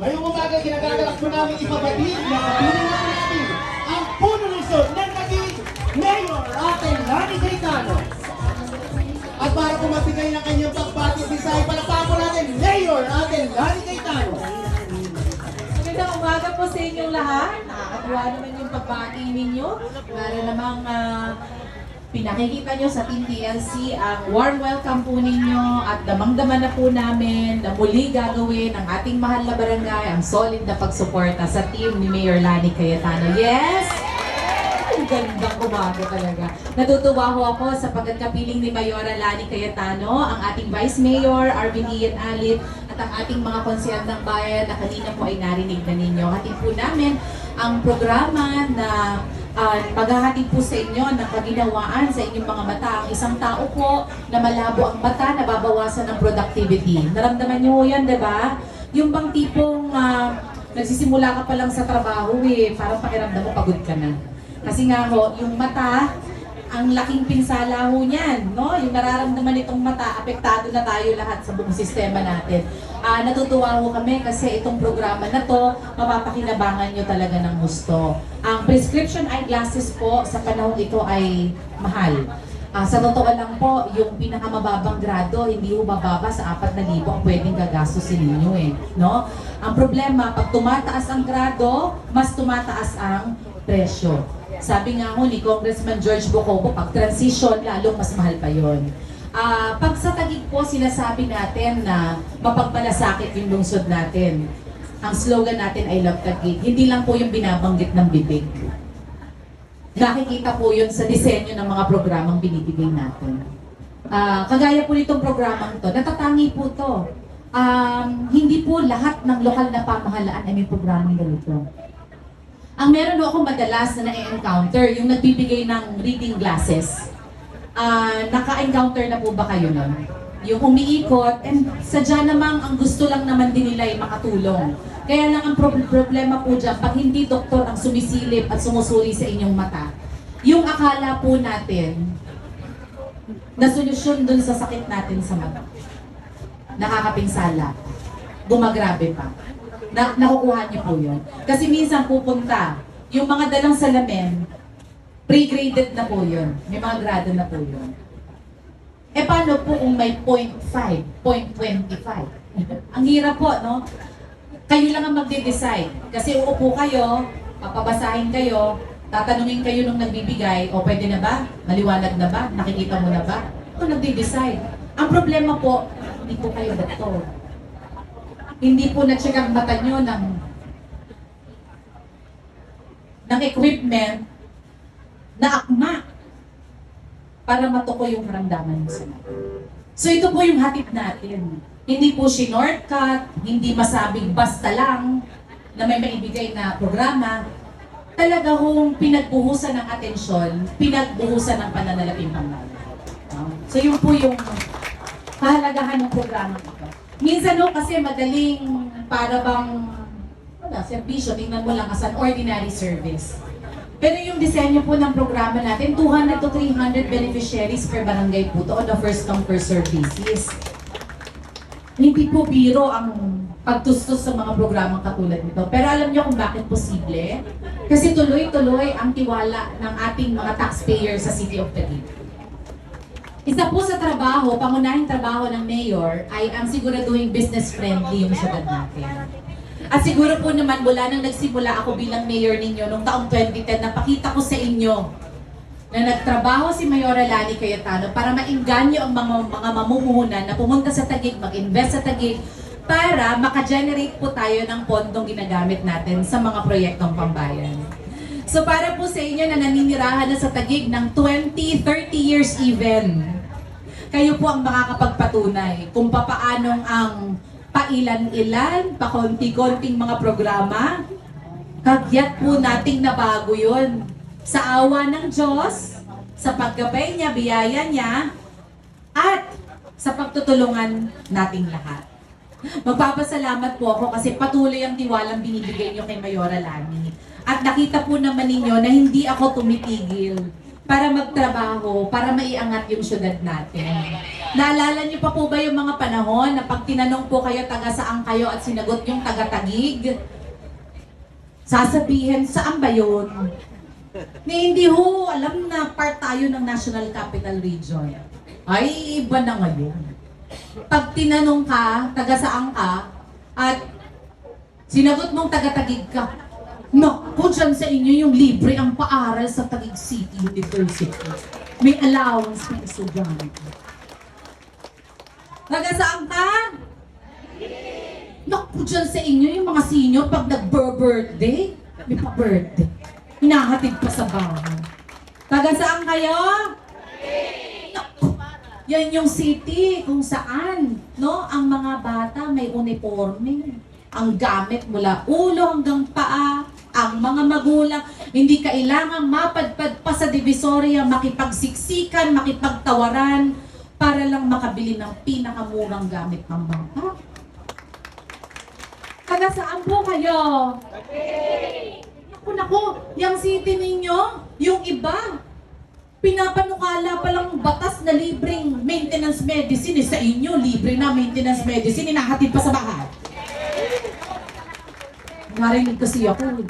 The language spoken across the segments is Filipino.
ngayong umaga kinagagalak po namin ipabatid na patuloy na natin ang puno ng sol ng naging Mayor Aten Lani Cayetano. At para po magbigay ng kanyang pagbati bisay, palakpakan po natin Mayor Aten Lani Cayetano. Magandang umaga po sa inyong lahat. Nakakatuwa naman yung pagbati ninyo. Para namang ah, pinakikita nyo sa Team TLC ang warm welcome po ninyo at damang-dama na po namin na muli gagawin ang ating mahal na barangay, ang solid na pagsuporta sa team ni Mayor Lani Cayetano. Yes! Ang gandang umaga talaga. Natutuwa ho ako sa pagkakapiling ni Mayora Lani Cayetano, ang ating Vice Mayor, Arvin Ian Alit, at ang ating mga konsehal ng bayan na kanina po ay narinig na ninyo. Hatid po namin ang programa na uh, maghahatid po sa inyo ng kaginawaan sa inyong mga mata. Ang isang tao po na malabo ang mata, nababawasan ng productivity. Naramdaman niyo yan, di ba? Yung bang tipong ah, nagsisimula ka pa lang sa trabaho eh, parang pakiramdam mo pagod ka na. Kasi nga ho, yung mata, ang laking pinsala ho niyan, no? Yung nararamdaman nitong mata, apektado na tayo lahat sa buong sistema natin. Ah, natutuwa ho kami kasi itong programa na to, mapapakinabangan nyo talaga ng gusto. Ang prescription eyeglasses po sa panahong ito ay mahal. Ah, sa totoo lang po, yung pinakamababang grado, hindi ho bababa sa 4,000 ang pwedeng gagastusin ninyo eh. No? Ang problema, pag tumataas ang grado, mas tumataas ang presyo. Sabi nga ho ni Congressman George Bocobo, pag transition, lalong mas mahal pa yon. Ah, pag sa tagig po, sinasabi natin na mapagmalasakit yung lungsod natin. Ang slogan natin ay Love Tagig. Hindi lang po yung binabanggit ng bibig. Nakikita po yun sa disenyo ng mga programang binibigay natin. Ah, kagaya po nitong programang to, natatangi po to. Um, hindi po lahat ng lokal na pamahalaan ay may programang ganito. Ang meron do ako madalas na na-encounter, yung nagbibigay ng reading glasses. Ah, naka-encounter na po ba kayo nun? Yung umiikot, and sadya namang ang gusto lang naman din nila ay makatulong. Kaya lang ang prob- problema po dyan, pag hindi doktor ang sumisilip at sumusuri sa inyong mata, yung akala po natin na solusyon dun sa sakit natin sa mata, nakakapinsala, gumagrabe pa. Na, nakukuha niyo po yun. Kasi minsan pupunta, yung mga dalang salamin, pre-graded na po yun. May mga grado na po yun. Eh paano po kung may 0.5, 0.25? Ang hirap po, no? Kayo lang ang magde-decide. Kasi uupo kayo, papabasahin kayo, tatanungin kayo nung nagbibigay, o pwede na ba? Maliwanag na ba? Nakikita mo na ba? O nagde-decide. Ang problema po, hindi po kayo doktor. Hindi po na-check ang mata nyo ng ng equipment na akma para matukoy yung karamdaman mo sa. So ito po yung hatid natin. Hindi po shortcut, hindi masabing basta lang na may maibigay na programa. Talaga hong pinagbuhusan ng atensyon, pinagbuhusan ng pananalaping pambayan. So yun po yung kahalagahan ng programa. Minsan no, kasi madaling para bang wala, servisyo, tingnan mo lang as an ordinary service. Pero yung disenyo po ng programa natin, 200 to 300 beneficiaries per barangay po to on a first come first serve basis. Hindi po biro ang pagtustos sa mga programang katulad nito. Pero alam niyo kung bakit posible? Kasi tuloy-tuloy ang tiwala ng ating mga taxpayers sa City of Taguig. Isa po sa trabaho, pangunahing trabaho ng mayor ay ang siguraduhin business friendly yung syudad natin. At siguro po naman mula nang nagsimula ako bilang mayor ninyo noong taong 2010, napakita ko sa inyo na nagtrabaho si Mayora Lani Cayetano para mainganyo ang mga, mga mamumuhunan na pumunta sa Taguig, mag-invest sa Taguig, para makagenerate po tayo ng pondong ginagamit natin sa mga proyektong pambayan. So para po sa inyo na naninirahan na sa Taguig ng 20, 30 years even, kayo po ang makakapagpatunay kung papaanong ang pailan-ilan, pakonti-konting mga programa, kagyat po nating nabago yun. Sa awa ng Diyos, sa paggabay niya, biyaya niya, at sa pagtutulungan nating lahat. Magpapasalamat po ako kasi patuloy ang tiwalang binibigay niyo kay Mayora Lani. At nakita po naman ninyo na hindi ako tumitigil para magtrabaho, para maiangat yung syudad natin. Naalala niyo pa po ba yung mga panahon na pag tinanong po kayo taga saan kayo at sinagot yung taga-tagig? Sasabihin, saan ba yun? Ni hindi ho, alam na part tayo ng National Capital Region. Ay, iba na ngayon. Pag tinanong ka, taga saan ka, at sinagot mong taga-tagig ka, Naku, dyan sa inyo yung libre ang paaral sa Taguig City University. May allowance ng estudyante. Taga saan ka? Naku, dyan sa inyo yung mga senior pag nag-birthday, may pa-birthday. Hinahatid pa sa bahay. Taga saan kayo? Naku, yan yung city kung saan, no? Ang mga bata may uniforme. Ang gamit mula ulo hanggang paa, ang mga magulang, hindi kailangang mapadpad pa sa divisoria, makipagsiksikan, makipagtawaran, para lang makabili ng pinakamurang gamit ng bata. Taga saan po kayo? Naku, naku, yung city ninyo, yung iba, pinapanukala pa lang batas na libreng maintenance medicine. Eh, sa inyo, libre na maintenance medicine, inahatid pa sa bahay. Narinig kasi ako.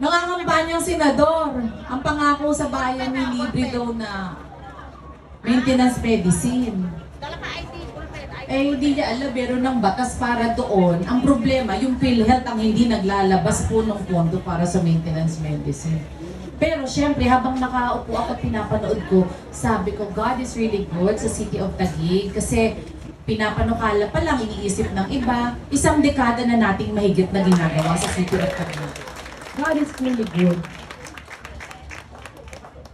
Nangangampanyang senador. Ang pangako sa bayan ni libre daw na maintenance medicine. Eh, hindi niya alam, meron ng batas para doon. Ang problema, yung PhilHealth ang hindi naglalabas po ng pondo para sa maintenance medicine. Pero syempre, habang nakaupo ako at pinapanood ko, sabi ko, God is really good sa City of Taguig kasi pinapanukala pa lang, iniisip ng iba, isang dekada na nating mahigit na ginagawa sa City of Taguig. God is really good.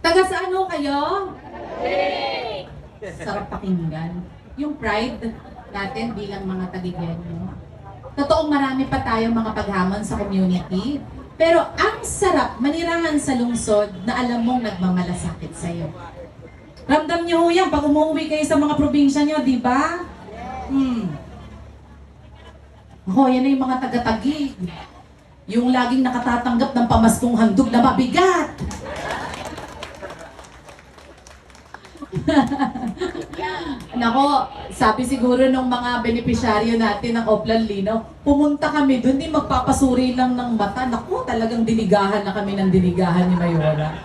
Taga saan ho kayo? Sarap pakinggan. Yung pride natin bilang mga Taguigenyo. Totoong marami pa tayong mga paghamon sa community. Pero ang sarap manirahan sa lungsod na alam mong nagmamalasakit sa'yo. Ramdam niyo ho yan pag umuwi kayo sa mga probinsya niyo, di ba? Hmm. Ako, yan na yung mga taga-tagig. Yung laging nakatatanggap ng pamaskong handog na mabigat. Nako, sabi siguro ng mga benepisyaryo natin ng Oplan Lino, pumunta kami doon, di magpapasuri lang ng mata. Nako, talagang dinigahan na kami ng dinigahan ni Mayora.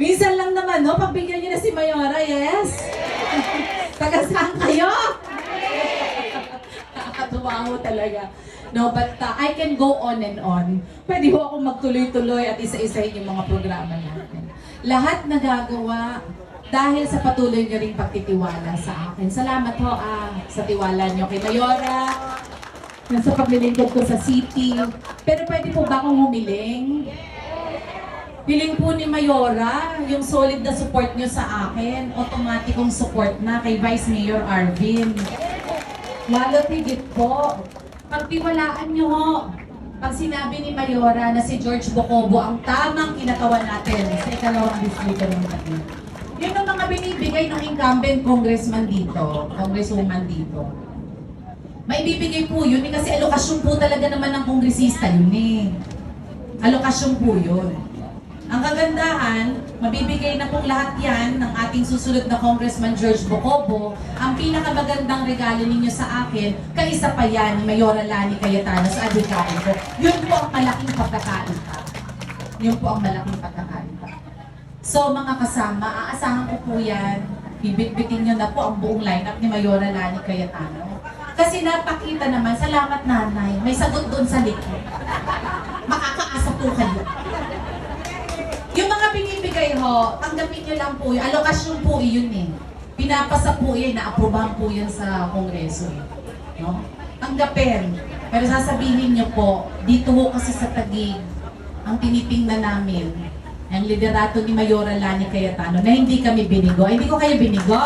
Minsan lang naman, no? Pagbigyan niyo na si Mayora, yes? Taga saan kayo? Nakakatuwa ho talaga. No, but uh, I can go on and on. Pwede ho ako magtuloy-tuloy at isa-isahin yung mga programa natin. Lahat nagagawa dahil sa patuloy niyo ring pagtitiwala sa akin. Salamat ho ah, sa tiwala niyo kay Mayora, sa paglilingkod ko sa city. Pero pwede po ba akong humiling? Piling po ni Mayora, yung solid na support niyo sa akin, automatikong support na kay Vice Mayor Arvin. Lalo tigit po, pagtiwalaan niyo ho, pag sinabi ni Mayora na si George Bocobo ang tamang kinatawan natin sa ikalawang distrito ng Taguig. Yun ang mga binibigay ng incumbent congressman dito, congresswoman dito. May bibigay po yun eh, kasi alokasyon po talaga naman ng kongresista yun eh. Alokasyon po yun. Ang kagandahan, mabibigay na pong lahat yan ng ating susunod na Congressman George Bocobo. Ang pinakamagandang regalo ninyo sa akin, kaisa pa yan ni Mayora Lani Cayetano sa adhikari ko. Yun po ang malaking pagkakaiba. Yun po ang malaking pagkakaiba. So mga kasama, aasahan ko po yan. Bibitbitin nyo na po ang buong lineup ni Mayora Lani Cayetano. Kasi napakita naman, salamat nanay, may sagot doon sa likod. Makakaasa po kayo. Yung mga binibigay ho, tanggapin nyo lang po yun. Alokasyon po yun eh. Pinapasa po yun, naaprubahan po yan sa Kongreso. eh. No? Tanggapin. Pero sasabihin nyo po, dito ho kasi sa Tagig, ang tinitingnan namin, ang liderato ni Mayora Lani Cayetano, na hindi kami binigo. Ay, hindi ko kayo binigo.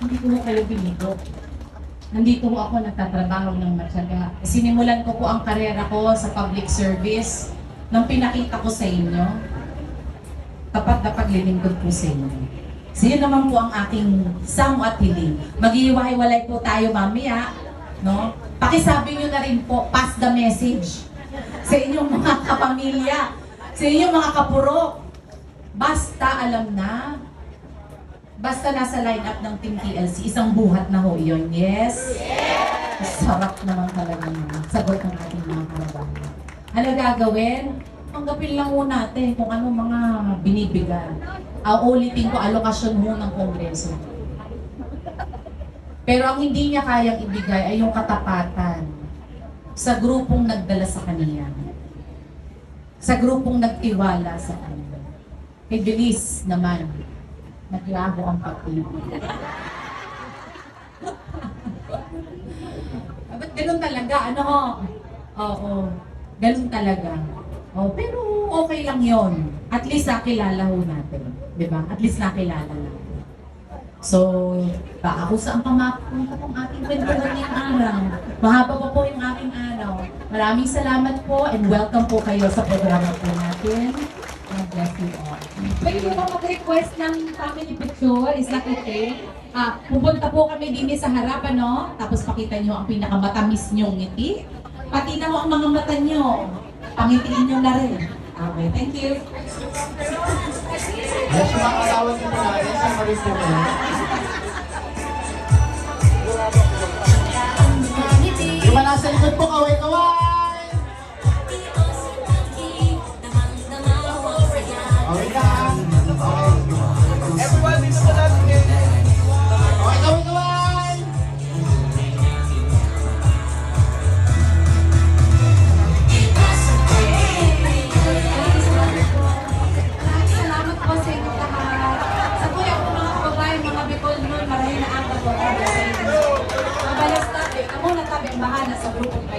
Hindi ko kayo binigo. Nandito ho ako nagtatrabaho ng matyaga. Sinimulan ko po ang karera ko sa public service nang pinakita ko sa inyo. Tapat na paglilingkod po sa inyo. So yun naman po ang aking samo at hiling. Maghihiwa-hiwalay po tayo mamaya. No? Pakisabi nyo na rin po, pass the message sa inyong mga kapamilya, sa inyong mga kapurok. Basta alam na, basta nasa lineup ng Team TLC, isang buhat na ho yun. Yes? Sarap naman talaga ng sagot ng ating mga karabahan. Ano gagawin? Tanggapin lang ho natin kung ano mga binibigay. Ang ulitin ko, alokasyon ho ng Kongreso. Pero ang hindi niya kayang ibigay ay yung katapatan sa grupong nagdala sa kanya. Sa grupong nagtiwala sa kanya. Kay Bilis naman, naglaho ang pag-ibig. Ba't ganun talaga? Ano ho? Oo. Ganun talaga. Oh, pero okay lang yon. At least nakilala ho natin. Di ba? At least nakilala natin. So, baka kung saan pa mapunta tong ating kwentuhan ngayong araw. Mahaba pa po yung aking araw. Maraming salamat po and welcome po kayo sa programa po natin. God bless you all. Pwede po ba mag-request ng family picture? Is that okay? Ah, pupunta po kami din sa harap, ano? Tapos pakita nyo ang pinakamatamis nyong ngiti. Pati na ho ang mga mata nyo. Pangitiin nyo na rin. Okay, thank you. Yes, yung mga katawan ko natin sa Marie Pumen. Yung mga nasa likod po, kaway-kaway!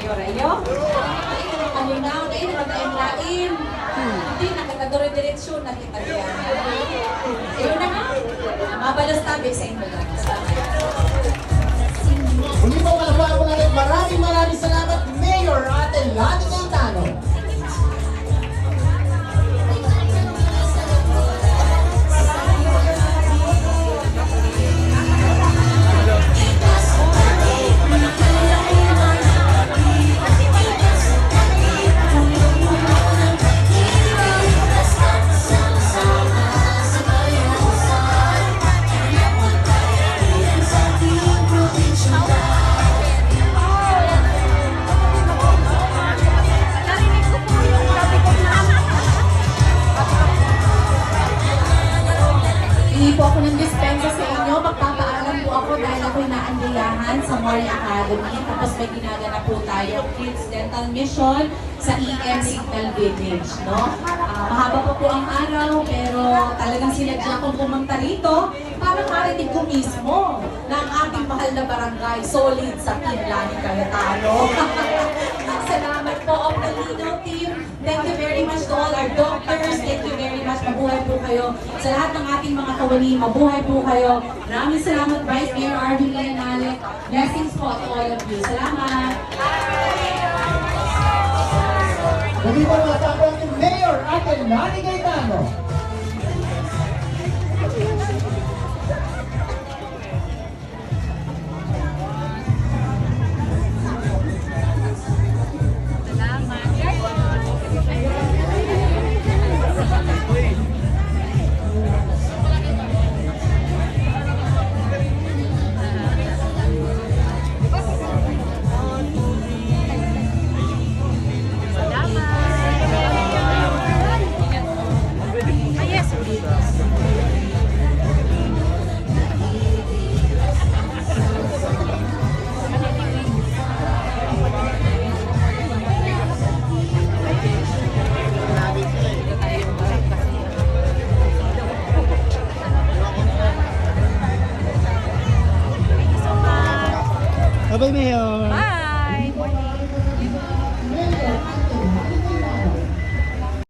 Kayo, Rayo. Ay, naman kalinaw, ay naman tayong lain. Hindi na kita dire-diretsyon na kita diyan. Ayun na nga. Mabalas tabi sa inyo lahat. Muli po po natin, maraming maraming salamat, Mayor Ate Lani Mori Academy. Tapos may ginaganap po tayo Kids Dental Mission sa EM Signal Village. No? Ah, mahaba pa po ang araw pero talagang sinadya kong pumunta rito para marinig ko mismo na ang ating mahal na barangay solid sa Team Lani Cayetano. Salamat po, Optalino team. Thank you very much to all our doctors. Kayo. Sa lahat ng ating mga kawani, mabuhay po kayo. Maraming salamat, Vice Mayor Arvin Leonale. Blessings po to all of you. Salamat. Muli po kalabaan po natin, Mayor Ate Lani Cayetano.